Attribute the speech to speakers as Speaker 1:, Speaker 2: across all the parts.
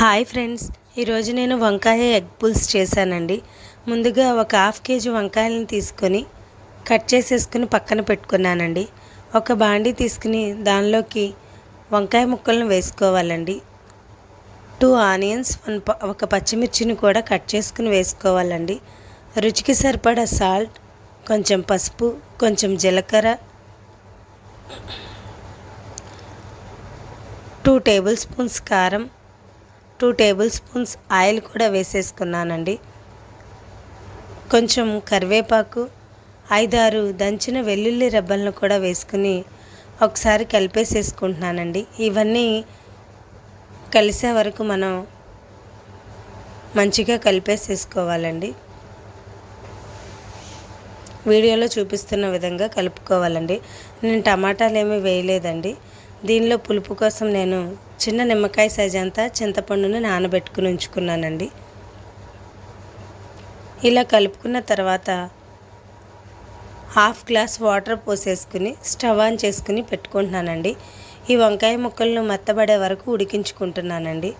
Speaker 1: Hi friends. ఈరోజు నేను వంకాయ ఎగ్ పుల్స్ చేశానండి. ముందుగా ఒక హాఫ్ కేజీ వంకాయలను తీసుకొని కట్ చేసేసుకుని పక్కన పెట్టుకున్నానండి. ఒక బాండీ తీసుకుని దానిలోకి వంకాయ ముక్కలను వేసుకోవాలండి. టూ ఆనియన్స్ వన్ ఒక పచ్చిమిర్చిని కూడా కట్ చేసుకుని వేసుకోవాలండి. రుచికి సరిపడా సాల్ట్ కొంచెం పసుపు కొంచెం జీలకర్ర టూ టేబుల్ స్పూన్స్ కారం టూ టేబుల్ స్పూన్స్ ఆయిల్ కూడా వేసేసుకున్నానండి. కొంచెం కరివేపాకు ఐదారు దంచిన వెల్లుల్లి రెబ్బలను కూడా వేసుకుని ఒకసారి కలిపేసేసుకుంటున్నానండి. ఇవన్నీ కలిసే వరకు మనం మంచిగా కలిపేసేసుకోవాలండి. వీడియోలో చూపిస్తున్న విధంగా కలుపుకోవాలండి. నేను టమాటాలు ఏమీ వేయలేదండి. దీనిలో పులుపు కోసం నేను చిన్న నిమ్మకాయ సైజ్ అంతా చింతపండును నానబెట్టుకుని ఉంచుకున్నానండి. ఇలా కలుపుకున్న తర్వాత హాఫ్ గ్లాస్ వాటర్ పోసేసుకుని స్టవ్ ఆన్ చేసుకుని పెట్టుకుంటున్నానండి. ఈ వంకాయ ముక్కలను మెత్తబడే వరకు ఉడికించుకుంటున్నానండి.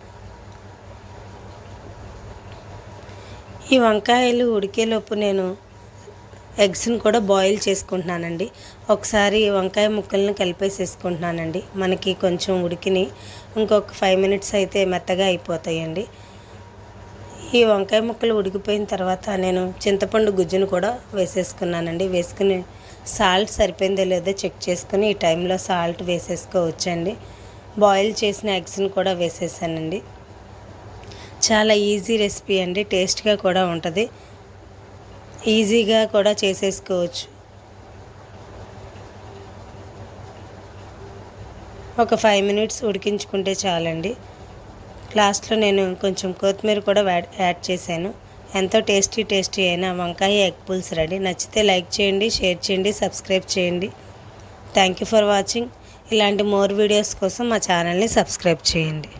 Speaker 1: ఈ వంకాయలు ఉడికేలోపు నేను ఎగ్స్ని కూడా బాయిల్ చేసుకుంటున్నానండి. ఒకసారి వంకాయ ముక్కలను కలిపేసేసుకుంటున్నానండి. మనకి కొంచెం ఉడికిని ఇంకొక ఫైవ్ మినిట్స్ అయితే మెత్తగా అయిపోతాయండి. ఈ వంకాయ ముక్కలు ఉడికిపోయిన తర్వాత నేను చింతపండు గుజ్జును కూడా వేసేసుకున్నానండి. వేసుకుని సాల్ట్ సరిపోయిందో లేదో చెక్ చేసుకుని ఈ టైంలో సాల్ట్ వేసేసుకోవచ్చండి. బాయిల్ చేసిన ఎగ్స్ని కూడా వేసేసానండి. చాలా ఈజీ రెసిపీ అండి. టేస్ట్గా కూడా ఉంటుంది. ఈజీగా కూడా చేసేసుకోవచ్చు. ఒక ఫైవ్ మినిట్స్ ఉడికించుకుంటే చాలండి. లాస్ట్లో నేను కొంచెం కొత్తిమీర కూడా యాడ్ చేశాను. ఎంతో టేస్టీ టేస్టీ అయిన వంకాయ ఎగ్ పుల్స్ రెడీ. నచ్చితే లైక్ చేయండి షేర్ చేయండి సబ్స్క్రైబ్ చేయండి. Thank you for watching. ఇలాంటి మోర్ వీడియోస్ కోసం మా ఛానల్ని సబ్స్క్రైబ్ చేయండి.